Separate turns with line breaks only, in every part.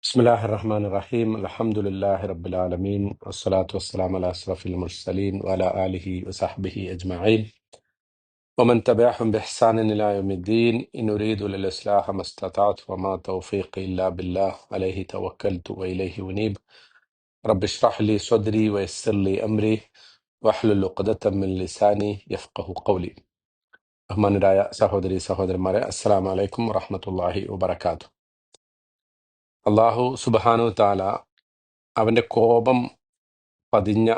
بسم الله الرحمن الرحيم الحمد لله رب العالمين والصلاة والسلام على أشرف المرسلين وعلى آله وصحبه أجمعين ومن تبعهم بإحسان إلى يوم الدين إن أريد للإصلاح ما استطعت وما توفيقي إلا بالله عليه توكلت وإليه أنيب رب اشرح لي صدري ويسر لي أمري واحلل عقدة من لساني يفقه قولي ബഹുമാനരായ സഹോദരി സഹോദരന്മാരെ അസ്സലാമു അലൈക്കും വറഹ്മത്തുള്ളാഹി വബറകാതുഹു അള്ളാഹു സുബ്ഹാനഹു താല അവന്റെ കോപം പതിഞ്ഞ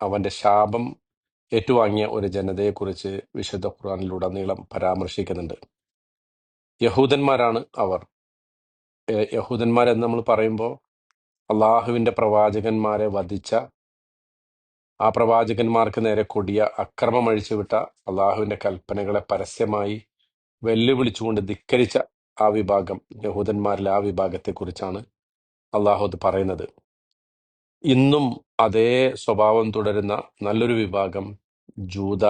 അവന്റെ ശാപം ഏറ്റുവാങ്ങിയ ഒരു ജനതയെക്കുറിച്ച് വിശുദ്ധ ഖുർആനിലുടനീളം പരാമർശിക്കുന്നുണ്ട്. യഹൂദന്മാരാണ് അവർ. യഹൂദന്മാരെന്ന് നമ്മൾ പറയുമ്പോൾ അള്ളാഹുവിന്റെ പ്രവാചകന്മാരെ വധിച്ച ആ പ്രവാചകന്മാർക്ക് നേരെ കൊടിയ അക്രമം അഴിച്ചുവിട്ട അള്ളാഹുവിന്റെ കൽപ്പനകളെ പരസ്യമായി വെല്ലുവിളിച്ചുകൊണ്ട് ധിക്കരിച്ച ആ വിഭാഗം യഹൂദന്മാരിലെ ആ വിഭാഗത്തെക്കുറിച്ചാണ് അള്ളാഹു അത് പറയുന്നത്. ഇന്നും അതേ സ്വഭാവം തുടരുന്ന നല്ലൊരു വിഭാഗം ജൂത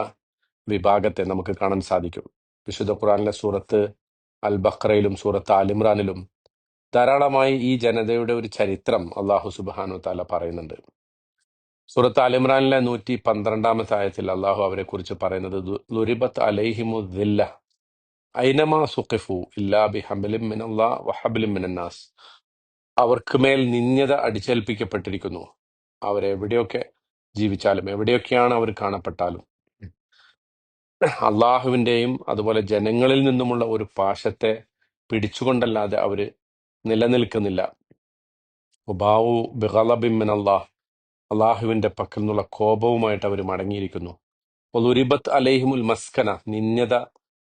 വിഭാഗത്തെ നമുക്ക് കാണാൻ സാധിക്കും. വിശുദ്ധ ഖുറാനിലെ സൂറത്ത് അൽ ബഖറയിലും സൂറത്ത് അലിമ്രാനിലും ധാരാളമായി ഈ ജനതയുടെ ഒരു ചരിത്രം അള്ളാഹു സുബാനു താല പറയുന്നുണ്ട്. സൂറത്ത് അലിമ്രാനിലെ നൂറ്റി പന്ത്രണ്ടാമത്തെ ആയത്തിൽ അള്ളാഹു അവരെ കുറിച്ച് പറയുന്നത് ലുരിബത്ത് അലൈഹിമു ദില്ല ഐനമാ സുഖിഫു? ഇല്ലാ ബി ഹബലിം മിനല്ലാ വഹബലിം മിനന്നാസ്. അവർക്ക് മേൽ നിന്യത അടിച്ചേൽപ്പിക്കപ്പെട്ടിരിക്കുന്നു. അവരെവിടെയൊക്കെ ജീവിച്ചാലും എവിടെയൊക്കെയാണ് അവർ കാണപ്പെട്ടാലും. അള്ളാഹുവിന്റെയും അതുപോലെ ജനങ്ങളിൽ നിന്നുമുള്ള ഒരു പാശത്തെ പിടിച്ചുകൊണ്ടല്ലാതെ അവർ നിലനിൽക്കുന്നില്ല. ഉബാവു ബിഗളബിൻ അള്ളാഹ് അള്ളാഹുവിന്റെ പക്കൽ നിന്നുള്ള കോപവുമായിട്ട് അവർ മടങ്ങിയിരിക്കുന്നു. ഒലുരിബത്ത് അലൈഹിമുൽ മസ്കന നിന്യത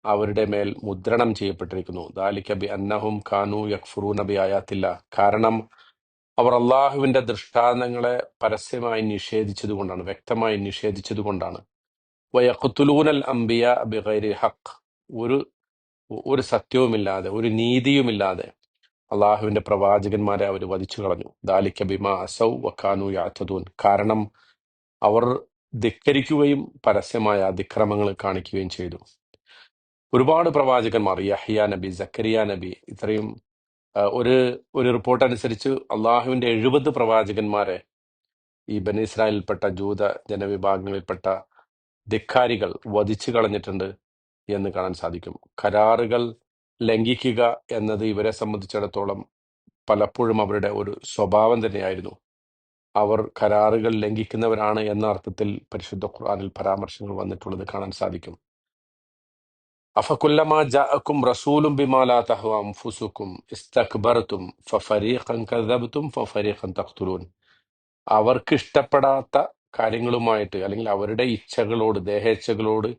അവരുടെ മേൽ മുദ്രണം ചെയ്യപ്പെട്ടിരിക്കുന്നു. ദാലിക ബി അന്നഹും ഖാനു യക്ഫുറൂ നബി ആയാത്തില്ല കാരണം അവർ അള്ളാഹുവിന്റെ ദൃഷ്ടാന്തങ്ങളെ പരസ്യമായി നിഷേധിച്ചതുകൊണ്ടാണ് വ്യക്തമായി നിഷേധിച്ചതുകൊണ്ടാണ്. വയഖുത്തുലൂനൽ അംബിയ ബിഗൈരി ഹഖ്. ഒരു ഒരു സത്യവുമില്ലാതെ ഒരു നീതിയുമില്ലാതെ അള്ളാഹുവിന്റെ പ്രവാചകന്മാരെ അവർ വധിച്ചു കളഞ്ഞു ദാലിക്ക ബിമ അസൗ വഖാനു യാത്തതൂൻ കാരണം അവർ ധിക്കരിക്കുകയും പരസ്യമായ അതിക്രമങ്ങൾ കാണിക്കുകയും ചെയ്തു. ഒരുപാട് പ്രവാചകന്മാർ യഹിയ നബി സക്കരിയ നബി ഇത്രയും ഒരു ഒരു റിപ്പോർട്ട് അനുസരിച്ച് അള്ളാഹുവിന്റെ എഴുപത് പ്രവാചകന്മാരെ ഈ ബനി ഇസ്രായേലിൽപ്പെട്ട ജൂത ജനവിഭാഗങ്ങളിൽപ്പെട്ട ധിക്കാരികൾ വധിച്ചു കളഞ്ഞിട്ടുണ്ട് എന്ന് കാണാൻ സാധിക്കും. കരാറുകൾ ലംഘിക്കുക എന്നത് ഇവരെ സംബന്ധിച്ചിടത്തോളം പലപ്പോഴും അവരുടെ ഒരു സ്വഭാവം തന്നെയായിരുന്നു. അവർ കരാറുകൾ ലംഘിക്കുന്നവരാണ് എന്ന അർത്ഥത്തിൽ പരിശുദ്ധ ഖുർആനിൽ പരാമർശങ്ങൾ വന്നിട്ടുള്ളത് കാണാൻ സാധിക്കും. അഫകുല്ലമാ ജാഅക്കും റസൂലും ബിമാലാ തഹ്വ അൻഫുസുക്കും ഇസ്തക്ബർതും ഫഫരീഖൻ കദബ്തും ഫഫരീഖൻ അവർക്ക് ഇഷ്ടപ്പെടാത്ത കാര്യങ്ങളുമായിട്ട് അല്ലെങ്കിൽ അവരുടെ ഇച്ഛകളോട് ദേഹേച്ഛകളോട്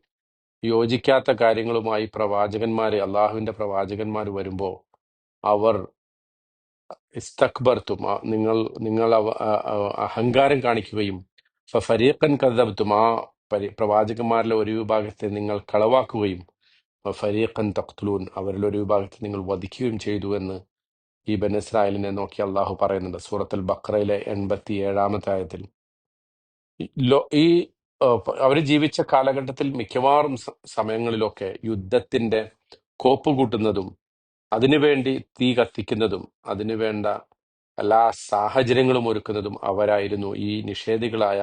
യോജിക്കാത്ത കാര്യങ്ങളുമായി പ്രവാചകന്മാർ അള്ളാഹുവിന്റെ പ്രവാചകന്മാർ വരുമ്പോൾ അവർ ഇസ്തക്ബർത്തും നിങ്ങൾ നിങ്ങൾ അഹങ്കാരം കാണിക്കുകയും ഫരീഖൻ കദബ്തും ആ പരി- പ്രവാചകന്മാരിലെ ഒരു വിഭാഗത്തെ നിങ്ങൾ കളവാക്കുകയും ഫരീഖൻ തഖ്തുലൂൻ അവരിൽ ഒരു വിഭാഗത്തെ നിങ്ങൾ വധിക്കുകയും ചെയ്തു എന്ന് ഈ ബൻ ഇസ്രായേലിനെ നോക്കി അള്ളാഹു പറയുന്നുണ്ട്. സൂറത്തുൽ ബക്രയിലെ എൺപത്തി ഏഴാമത്തെ ആയത്തിൽ ലോ- ഈ അവർ ജീവിച്ച കാലഘട്ടത്തിൽ മിക്കവാറും സമയങ്ങളിലൊക്കെ യുദ്ധത്തിന്റെ കോപ്പ് കൂട്ടുന്നതും അതിനുവേണ്ടി തീ കത്തിക്കുന്നതും അതിനുവേണ്ട എല്ലാ സാഹചര്യങ്ങളും ഒരുക്കുന്നതും അവരായിരുന്നു ഈ നിഷേധികളായ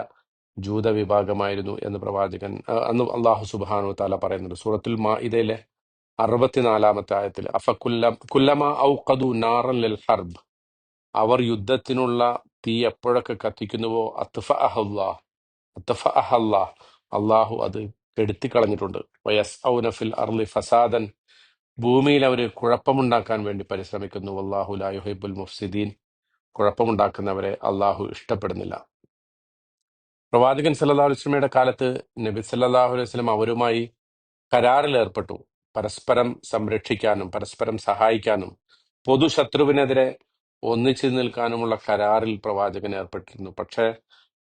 ജൂത വിഭാഗമായിരുന്നു എന്ന് പ്രവാചകൻ അന്ന് അള്ളാഹു സുബാനു താല പറയുന്നുണ്ട്. സൂറത്തുൽ മാഇദയിലെ അറുപത്തിനാലാമത്തെ ആയത്തിൽ കുല്ലമ ഔഖദു നാറൻ ഹർബ് അവർ യുദ്ധത്തിനുള്ള തീ എപ്പോഴൊക്കെ കത്തിക്കുന്നുവോ അത്ഫ അഹ്ലാ അത്ഫ അഹ്ലാ അള്ളാഹു അത് കെടുത്തി കളഞ്ഞിട്ടുണ്ട് വയസ് ഔനഫിൽ അർലി ഫസാദൻ ഭൂമിയിൽ അവർ കുഴപ്പമുണ്ടാക്കാൻ വേണ്ടി പരിശ്രമിക്കുന്നു. അള്ളാഹു ലായുഹൈബുൽ മുഫ്സിദീൻ കുഴപ്പമുണ്ടാക്കുന്നവരെ അള്ളാഹു ഇഷ്ടപ്പെടുന്നില്ല. പ്രവാചകൻ സല്ലല്ലാഹു അലൈഹി വസല്ലമയുടെ കാലത്ത് നബി സല്ലാഹു അലൈഹി വസല്ലം അവരുമായി കരാറിൽ ഏർപ്പെട്ടു പരസ്പരം സംരക്ഷിക്കാനും പരസ്പരം സഹായിക്കാനും പൊതുശത്രുവിനെതിരെ ഒന്നിച്ചു നിൽക്കാനുമുള്ള കരാറിൽ പ്രവാചകൻ ഏർപ്പെട്ടിരുന്നു. പക്ഷേ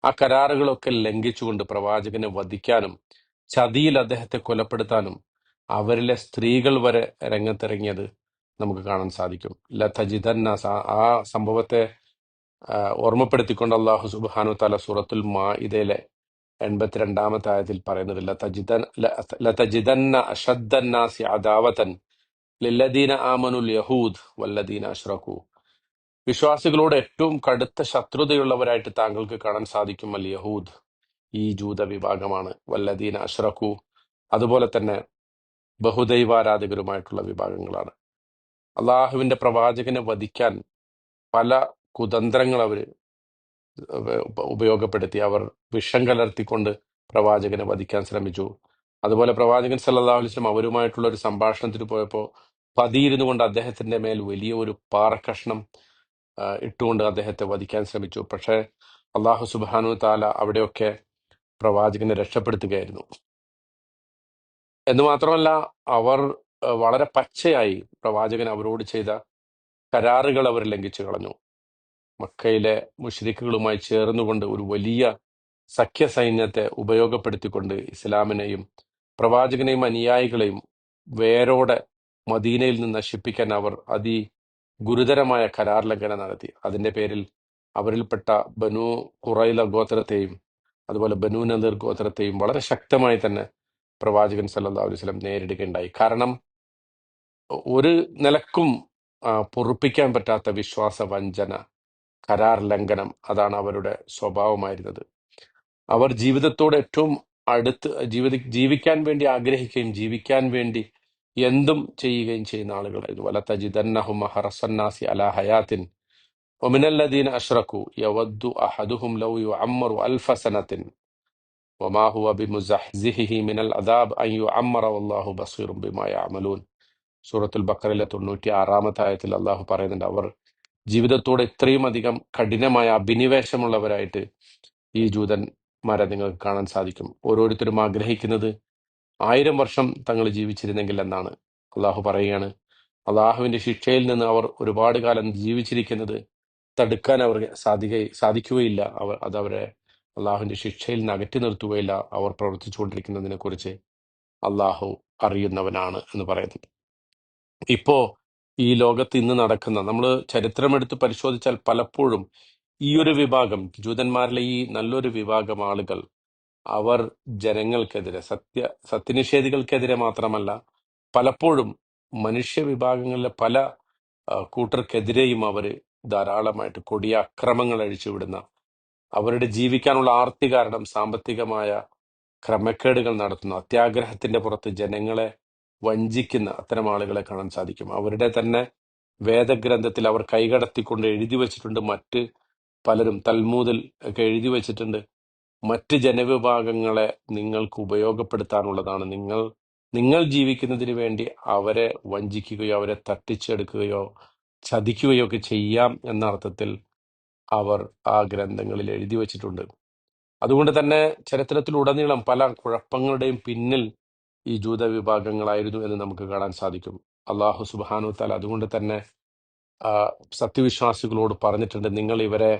ആ കരാറുകളൊക്കെ ലംഘിച്ചുകൊണ്ട് പ്രവാചകനെ വധിക്കാനും ചതിയിൽ അദ്ദേഹത്തെ കൊലപ്പെടുത്താനും അവരിലെ സ്ത്രീകൾ വരെ രംഗത്തിറങ്ങിയത് നമുക്ക് കാണാൻ സാധിക്കും. ലതജിതന്ന ആ സംഭവത്തെ ഓർമ്മപ്പെടുത്തിക്കൊണ്ട് അള്ളാഹു സുബ്ഹാനഹു തആല സൂറത്തുൽ മാഇദയിലെ എൺപത്തിരണ്ടാമത്തെ ആയത്തിൽ പറയുന്നത് ലതജിദന്ന അഷദ്ദന്നാസി അദാവതൻ ലില്ലദീന ആമനുൽ യഹൂദ് വല്ലദീന അഷ്റഖു. വിശ്വാസികളോട് ഏറ്റവും കടുത്ത ശത്രുതയുള്ളവരായിട്ട് താങ്കൾക്ക് കാണാൻ സാധിക്കും അൽ യഹൂദ് ഈ ജൂത വിഭാഗമാണ് വല്ലദീന അഷ്റഖു. അതുപോലെ തന്നെ ബഹുദൈവാരാധകരുമായിട്ടുള്ള വിഭാഗങ്ങളാണ്. അള്ളാഹുവിന്റെ പ്രവാചകനെ വധിക്കാൻ പല കുതന്ത്രങ്ങൾ അവർ ഉപയോഗപ്പെടുത്തി. അവർ വിഷം കലർത്തിക്കൊണ്ട് പ്രവാചകനെ വധിക്കാൻ ശ്രമിച്ചു. അതുപോലെ പ്രവാചകൻ സല്ലല്ലാഹു അലൈഹി അവരുമായിട്ടുള്ള ഒരു സംഭാഷണത്തിന് പോയപ്പോൾ പതിയിരുന്നു കൊണ്ട് അദ്ദേഹത്തിന്റെ മേൽ വലിയ ഒരു പാറക്കഷ്ണം ഇട്ടുകൊണ്ട് അദ്ദേഹത്തെ വധിക്കാൻ ശ്രമിച്ചു. പക്ഷേ അള്ളാഹു സുബാനു താല അവിടെയൊക്കെ പ്രവാചകനെ രക്ഷപ്പെടുത്തുകയായിരുന്നു. എന്ന് മാത്രമല്ല അവർ വളരെ പച്ചയായി പ്രവാചകൻ അവരോട് ചെയ്ത കരാറുകൾ അവർ ലംഘിച്ചു കളഞ്ഞു. മക്കയിലെ മുഷ്രിക്കുകളുമായി ചേർന്നുകൊണ്ട് ഒരു വലിയ സഖ്യ സൈന്യത്തെ ഉപയോഗപ്പെടുത്തിക്കൊണ്ട് ഇസ്ലാമിനെയും പ്രവാചകനെയും അനുയായികളെയും വേരോടെ മദീനയിൽ നിന്ന് നശിപ്പിക്കാൻ അവർ അതി ഗുരുതരമായ കരാർ ലംഘനം നടത്തി. അതിന്റെ പേരിൽ അവരിൽപ്പെട്ട ബനു ഖുറൈല ഗോത്രത്തെയും അതുപോലെ ബനു നദീർ ഗോത്രത്തെയും വളരെ ശക്തമായി തന്നെ പ്രവാചകൻ സല്ലല്ലാഹു അലൈഹി വസല്ലം നേരിടുകയുണ്ടായി. കാരണം ഒരു നിലക്കും പൊറുപ്പിക്കാൻ പറ്റാത്ത വിശ്വാസ വഞ്ചന കരാർ ലംഘനം അതാണ് അവരുടെ സ്വഭാവമായിരുന്നത്. അവർ ജീവിതത്തോട് ഏറ്റവും അടുത്ത് ജീവിത ജീവിക്കാൻ വേണ്ടി ആഗ്രഹിക്കുകയും ജീവിക്കാൻ വേണ്ടി എന്തും ചെയ്യുകയും ചെയ്യുന്ന ആളുകളായിരുന്നു. വല തജിദന്നഹും ഹറസന്നാസി അല ഹയാത്തിൻ ഒമിനല്ലദീൻ അഷ്റഖു യവദ്ദു അഹദുഹും ലൗ യുഅമ്മറു അൽഫസനത്തിൻ വമാ ഹുവ ബിമുസഹ്സിഹിഹി മിനൽ അദാബ് അയ്യു യുഅമ്മറ വല്ലാഹു ബസീറും ബിമാ യഅമലൂൻ. സൂറത്തുൽ ബക്കറിലെ തൊണ്ണൂറ്റി ആറാമത്തെ ആയത്തിൽ അള്ളാഹു പറയുന്നുണ്ട് അവർ ജീവിതത്തോട് ഇത്രയും അധികം കഠിനമായ അഭിനിവേശമുള്ളവരായിട്ട് ഈ ജൂതന്മാരെ നിങ്ങൾക്ക് കാണാൻ സാധിക്കും. ഓരോരുത്തരും ആഗ്രഹിക്കുന്നത് ആയിരം വർഷം തങ്ങൾ ജീവിച്ചിരുന്നെങ്കിൽ എന്നാണ്. അള്ളാഹു പറയുകയാണ് അള്ളാഹുവിന്റെ ശിക്ഷയിൽ നിന്ന് അവർ ഒരുപാട് കാലം ജീവിച്ചിരിക്കുന്നത് തടുക്കാൻ അവർ സാധിക സാധിക്കുകയില്ല. അവർ അത് അവരെ അള്ളാഹുവിന്റെ ശിക്ഷയിൽ നിന്ന് അകറ്റി നിർത്തുകയില്ല. അവർ പ്രവർത്തിച്ചുകൊണ്ടിരിക്കുന്നതിനെ കുറിച്ച് അള്ളാഹു അറിയുന്നവനാണ് എന്ന് പറയുന്നത് ഇപ്പോ ഈ ലോകത്ത് ഇന്ന് നടക്കുന്ന നമ്മൾ ചരിത്രമെടുത്ത് പരിശോധിച്ചാൽ പലപ്പോഴും ഈ ഒരു വിഭാഗം ജൂതന്മാരിലെ ഈ നല്ലൊരു വിഭാഗം ആളുകൾ അവർ ജനങ്ങൾക്കെതിരെ സത്യ സത്യനിഷേധികൾക്കെതിരെ മാത്രമല്ല പലപ്പോഴും മനുഷ്യ വിഭാഗങ്ങളിലെ പല കൂട്ടർക്കെതിരെയും അവർ ധാരാളമായിട്ട് കൊടിയ അക്രമങ്ങൾ അഴിച്ചുവിടുന്ന അവരുടെ ജീവിക്കാനുള്ള ആർത്തി കാരണം സാമ്പത്തികമായ ക്രമക്കേടുകൾ നടത്തുന്ന അത്യാഗ്രഹത്തിന്റെ പുറത്ത് ജനങ്ങളെ വഞ്ചിക്കുന്ന അത്തരം ആളുകളെ കാണാൻ സാധിക്കും. അവരുടെ തന്നെ വേദഗ്രന്ഥത്തിൽ അവർ കൈകടത്തിക്കൊണ്ട് എഴുതി വച്ചിട്ടുണ്ട് മറ്റ് പലരും. തൽമൂതിൽ ഒക്കെ എഴുതി വച്ചിട്ടുണ്ട്. മറ്റ് ജനവിഭാഗങ്ങളെ നിങ്ങൾക്ക് ഉപയോഗപ്പെടുത്താനുള്ളതാണ്. നിങ്ങൾ നിങ്ങൾ ജീവിക്കുന്നതിന് വേണ്ടി അവരെ വഞ്ചിക്കുകയോ അവരെ തട്ടിച്ചെടുക്കുകയോ ചതിക്കുകയോ ഒക്കെ ചെയ്യാം എന്ന അർത്ഥത്തിൽ അവർ ആ ഗ്രന്ഥങ്ങളിൽ എഴുതി വച്ചിട്ടുണ്ട്. അതുകൊണ്ട് തന്നെ ചരിത്രത്തിലുടനീളം പല കുഴപ്പങ്ങളുടെയും പിന്നിൽ ഈ ജൂത വിഭാഗങ്ങളായിരുന്നു എന്ന് നമുക്ക് കാണാൻ സാധിക്കും. അള്ളാഹു സുബാനു താൽ അതുകൊണ്ട് തന്നെ സത്യവിശ്വാസികളോട് പറഞ്ഞിട്ടുണ്ട് നിങ്ങൾ ഇവരെ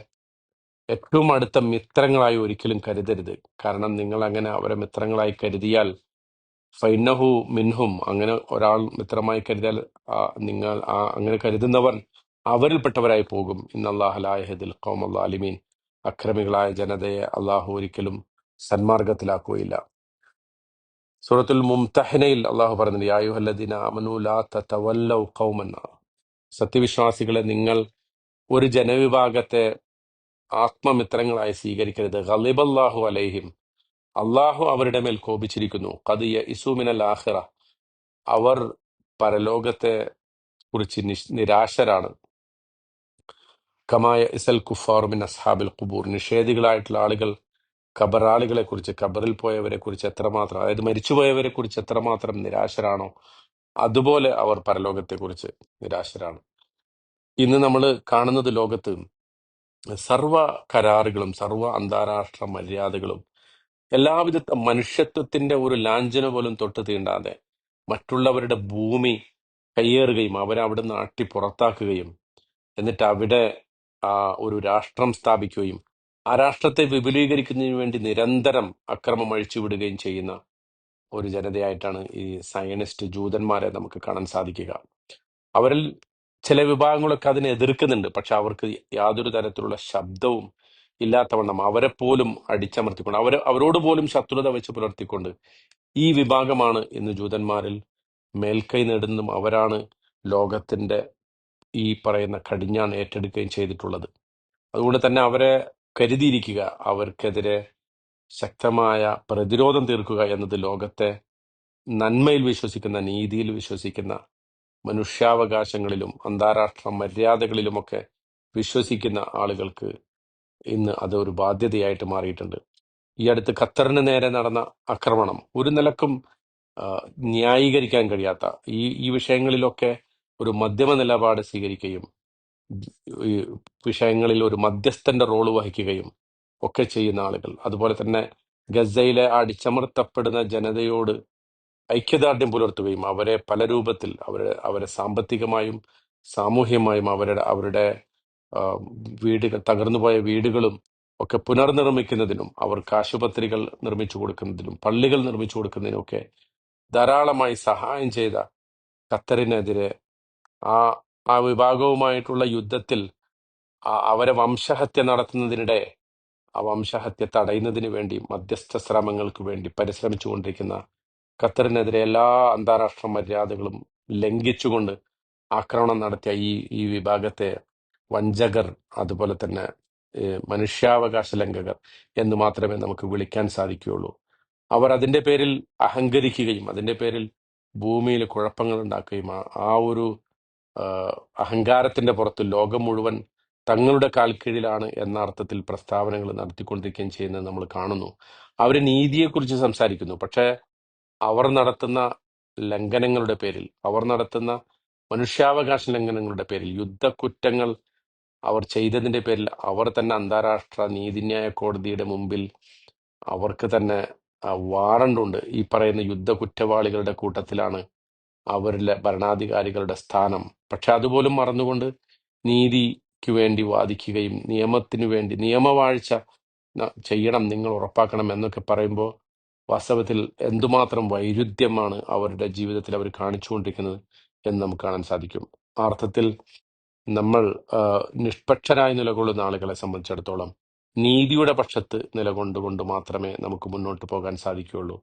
ഏറ്റവും അടുത്ത മിത്രങ്ങളായി ഒരിക്കലും കരുതരുത്. കാരണം നിങ്ങൾ അങ്ങനെ അവരെ മിത്രങ്ങളായി കരുതിയാൽ ഫൈനഹു മിൻഹും അങ്ങനെ ഒരാൾ മിത്രമായി കരുതിയാൽ നിങ്ങൾ അങ്ങനെ കരുതുന്നവർ അവരിൽപ്പെട്ടവരായി പോകും. ഇന്നല്ലാഹലായഹദിൽ കോമല്ലാ അലിമീൻ അക്രമികളായ ജനതയെ അള്ളാഹു ഒരിക്കലും സന്മാർഗത്തിലാക്കുകയില്ല. സൂറത്തുൽ മുംതഹനയിൽ അള്ളാഹു പറഞ്ഞിട്ടുണ്ട് ലാ സത്യവിശ്വാസികളെ നിങ്ങൾ ഒരു ജനവിഭാഗത്തെ ആത്മമിത്രങ്ങളായി സ്വീകരിക്കരുത്. ഗളിബല്ലാഹു അലൈഹിം. അള്ളാഹു അവരുടെ മേൽ കോപിച്ചിരിക്കുന്നു. കദിയ ഇസുമിനൽ ആഹിറ അവർ പരലോകത്തെ കുറിച്ച് നിരാശരാണ്. കമായ ഇസൽ കുഫാറുമിൻ അസ്ഹാബിൽ ഖുബൂർ. നിഷേധികളായിട്ടുള്ള ആളുകൾ ഖബറാളികളെ കുറിച്ച് കബറിൽ പോയവരെ കുറിച്ച് എത്രമാത്രം അതായത് മരിച്ചുപോയവരെ കുറിച്ച് എത്രമാത്രം നിരാശരാണോ അതുപോലെ അവർ പരലോകത്തെ കുറിച്ച് നിരാശരാണ്. ഇന്ന് നമ്മൾ കാണുന്നത് ലോകത്ത് സർവ കരാറുകളും സർവ അന്താരാഷ്ട്ര മര്യാദകളും എല്ലാവിധ മനുഷ്യത്വത്തിന്റെ ഒരു ലാഞ്ചന പോലും തൊട്ട് തീണ്ടാതെ മറ്റുള്ളവരുടെ ഭൂമി കയ്യേറുകയും അവരെ നിന്ന് അട്ടി പുറത്താക്കുകയും എന്നിട്ട് അവിടെ ആ, ഒരു രാഷ്ട്രം സ്ഥാപിക്കുകയും ആ രാഷ്ട്രത്തെ വിപുലീകരിക്കുന്നതിന് വേണ്ടി നിരന്തരം അക്രമം അഴിച്ചുവിടുകയും ചെയ്യുന്ന ഒരു ജനതയായിട്ടാണ് ഈ സയനിസ്റ്റ് ജൂതന്മാരെ നമുക്ക് കാണാൻ സാധിക്കുക. അവരിൽ ചില വിഭാഗങ്ങളൊക്കെ അതിനെ എതിർക്കുന്നുണ്ട്. പക്ഷെ അവർക്ക് യാതൊരു തരത്തിലുള്ള ശബ്ദവും ഇല്ലാത്തവണ്ണം അവരെ പോലും അടിച്ചമർത്തിക്കൊണ്ട് അവരെ അവരോട് പോലും ശത്രുത വെച്ച് പുലർത്തിക്കൊണ്ട് ഈ വിഭാഗമാണ് ഇന്ന് ജൂതന്മാരിൽ മേൽക്കൈ നേടുന്നതും അവരാണ് ലോകത്തിന്റെ ഈ പറയുന്ന കടിഞ്ഞാൺ ഏറ്റെടുക്കുകയും ചെയ്തിട്ടുള്ളത്. അതുകൊണ്ട് തന്നെ അവരെ കരുതിയിരിക്കുക അവർക്കെതിരെ ശക്തമായ പ്രതിരോധം തീർക്കുക എന്നത് ലോകത്തെ നന്മയിൽ വിശ്വസിക്കുന്ന നീതിയിൽ വിശ്വസിക്കുന്ന മനുഷ്യാവകാശങ്ങളിലും അന്താരാഷ്ട്ര മര്യാദകളിലുമൊക്കെ വിശ്വസിക്കുന്ന ആളുകൾക്ക് ഇന്ന് അത് ഒരു ബാധ്യതയായിട്ട് മാറിയിട്ടുണ്ട്. ഈ അടുത്ത് ഖത്തറിന് നേരെ നടന്ന ആക്രമണം ഒരു നിലക്കും ന്യായീകരിക്കാൻ കഴിയാത്ത ഈ ഈ വിഷയങ്ങളിലൊക്കെ ഒരു മധ്യമ നിലപാട് സ്വീകരിക്കുകയും ഈ വിഷയങ്ങളിൽ ഒരു മധ്യസ്ഥന്റെ റോൾ വഹിക്കുകയും ഒക്കെ ചെയ്യുന്ന ആളുകൾ. അതുപോലെ തന്നെ ഗസയിലെ അടിച്ചമർത്തപ്പെടുന്ന ജനതയോട് ഐക്യദാർഢ്യം പുലർത്തുകയും അവരെ പല രൂപത്തിൽ അവരെ അവരെ സാമ്പത്തികമായും സാമൂഹ്യമായും അവരുടെ അവരുടെ വീടുകൾ തകർന്നുപോയ വീടുകളും ഒക്കെ പുനർനിർമ്മിക്കുന്നതിനും അവർക്ക് ആശുപത്രികൾ നിർമ്മിച്ചു കൊടുക്കുന്നതിനും പള്ളികൾ നിർമ്മിച്ചു കൊടുക്കുന്നതിനും ഒക്കെ ധാരാളമായി സഹായം ചെയ്ത ഖത്തറിനെതിരെ ആ വിഭാഗവുമായിട്ടുള്ള യുദ്ധത്തിൽ അവരെ വംശഹത്യ നടത്തുന്നതിനിടെ ആ വംശഹത്യ തടയുന്നതിന് വേണ്ടി മധ്യസ്ഥ ശ്രമങ്ങൾക്ക് വേണ്ടി പരിശ്രമിച്ചുകൊണ്ടിരിക്കുന്ന ഖത്തറിനെതിരെ എല്ലാ അന്താരാഷ്ട്ര മര്യാദകളും ലംഘിച്ചുകൊണ്ട് ആക്രമണം നടത്തിയ ഈ ഈ വിഭാഗത്തെ വഞ്ചകർ അതുപോലെ തന്നെ മനുഷ്യാവകാശ ലംഘകർ എന്ന് മാത്രമേ നമുക്ക് വിളിക്കാൻ സാധിക്കുകയുള്ളൂ. അവർ അതിന്റെ പേരിൽ അഹങ്കരിക്കുകയും അതിന്റെ പേരിൽ ഭൂമിയിൽ കുഴപ്പങ്ങൾ ഉണ്ടാക്കുകയും ആ ഒരു അഹങ്കാരത്തിന്റെ പുറത്ത് ലോകം മുഴുവൻ തങ്ങളുടെ കാൽക്കീഴിലാണ് എന്ന അർത്ഥത്തിൽ പ്രസ്താവനകൾ നടത്തിക്കൊണ്ടിരിക്കുകയും ചെയ്യുന്നത് നമ്മൾ കാണുന്നു. അവർ നീതിയെക്കുറിച്ച് സംസാരിക്കുന്നു. പക്ഷേ അവർ നടത്തുന്ന ലംഘനങ്ങളുടെ പേരിൽ അവർ നടത്തുന്ന മനുഷ്യാവകാശ ലംഘനങ്ങളുടെ പേരിൽ യുദ്ധക്കുറ്റങ്ങൾ അവർ ചെയ്തതിന്റെ പേരിൽ അവർ തന്നെ അന്താരാഷ്ട്ര നീതിന്യായ കോടതിയുടെ മുമ്പിൽ അവർക്ക് തന്നെ വാറണ്ടുണ്ട്. ഈ പറയുന്ന യുദ്ധ കുറ്റവാളികളുടെ കൂട്ടത്തിലാണ് അവരിലെ ഭരണാധികാരികളുടെ സ്ഥാനം. പക്ഷെ അതുപോലും മറന്നുകൊണ്ട് നീതിക്ക് വേണ്ടി വാദിക്കുകയും നിയമത്തിനു വേണ്ടി നിയമവാഴ്ച ചെയ്യണം നിങ്ങൾ ഉറപ്പാക്കണം എന്നൊക്കെ പറയുമ്പോൾ വാസ്തവത്തിൽ എന്തുമാത്രം വൈരുദ്ധ്യമാണ് അവരുടെ ജീവിതത്തിൽ അവർ കാണിച്ചുകൊണ്ടിരിക്കുന്നത് എന്ന് നമുക്ക് കാണാൻ സാധിക്കും. അർത്ഥത്തിൽ നമ്മൾ ആ, നിഷ്പക്ഷരായി നിലകൊള്ളുന്ന ആളുകളെ സംബന്ധിച്ചിടത്തോളം നീതിയുടെ പക്ഷത്ത് നിലകൊണ്ടുകൊണ്ട് മാത്രമേ നമുക്ക് മുന്നോട്ട് പോകാൻ സാധിക്കുകയുള്ളൂ.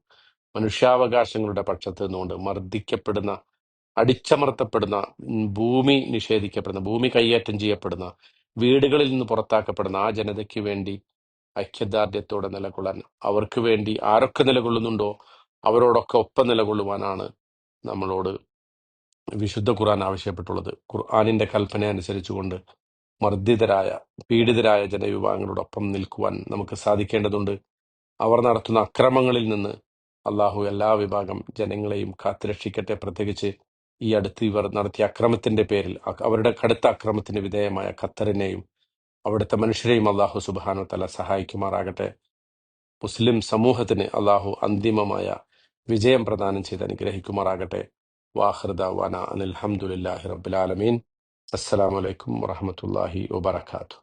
മനുഷ്യാവകാശങ്ങളുടെ പക്ഷത്ത് നിന്നുകൊണ്ട് മർദ്ദിക്കപ്പെടുന്ന അടിച്ചമർത്തപ്പെടുന്ന ഭൂമി നിഷേധിക്കപ്പെടുന്ന ഭൂമി കൈയേറ്റം ചെയ്യപ്പെടുന്ന വീടുകളിൽ നിന്ന് പുറത്താക്കപ്പെടുന്ന ആ ജനതയ്ക്ക് വേണ്ടി ഐക്യദാർഢ്യത്തോടെ നിലകൊള്ളാൻ അവർക്ക് വേണ്ടി ആരൊക്കെ നിലകൊള്ളുന്നുണ്ടോ അവരോടൊക്കെ ഒപ്പം നിലകൊള്ളുവാനാണ് നമ്മളോട് വിശുദ്ധ ഖുർആൻ ആവശ്യപ്പെട്ടുള്ളത്. ഖുർആാനിന്റെ കൽപ്പന അനുസരിച്ചുകൊണ്ട് മർദ്ദിതരായ പീഡിതരായ ജനവിഭാഗങ്ങളോടൊപ്പം നിൽക്കുവാൻ നമുക്ക് സാധിക്കേണ്ടതുണ്ട്. അവർ നടത്തുന്ന അക്രമങ്ങളിൽ നിന്ന് അള്ളാഹു എല്ലാ വിഭാഗം ജനങ്ങളെയും കാത്തുരക്ഷിക്കട്ടെ. പ്രത്യേകിച്ച് ഈ അടുത്ത് ഇവർ നടത്തിയ അക്രമത്തിന്റെ പേരിൽ അവരുടെ കടുത്ത അക്രമത്തിന് വിധേയമായ ഖത്തറിനെയും അവിടുത്തെ മനുഷ്യരെയും അള്ളാഹു സുബാനു തല സഹായിക്കുമാറാകട്ടെ. മുസ്ലിം സമൂഹത്തിന് അള്ളാഹു അന്തിമമായ വിജയം പ്രദാനം ചെയ്ത് അനുഗ്രഹിക്കുമാറാകട്ടെ. വാഹൃദ വന അനിൽഹമുല്ലാഹി റബുലാലമീൻ അസ്സലാമലൈക്കും വറഹമത്തല്ലാഹി വബർക്കാത്തു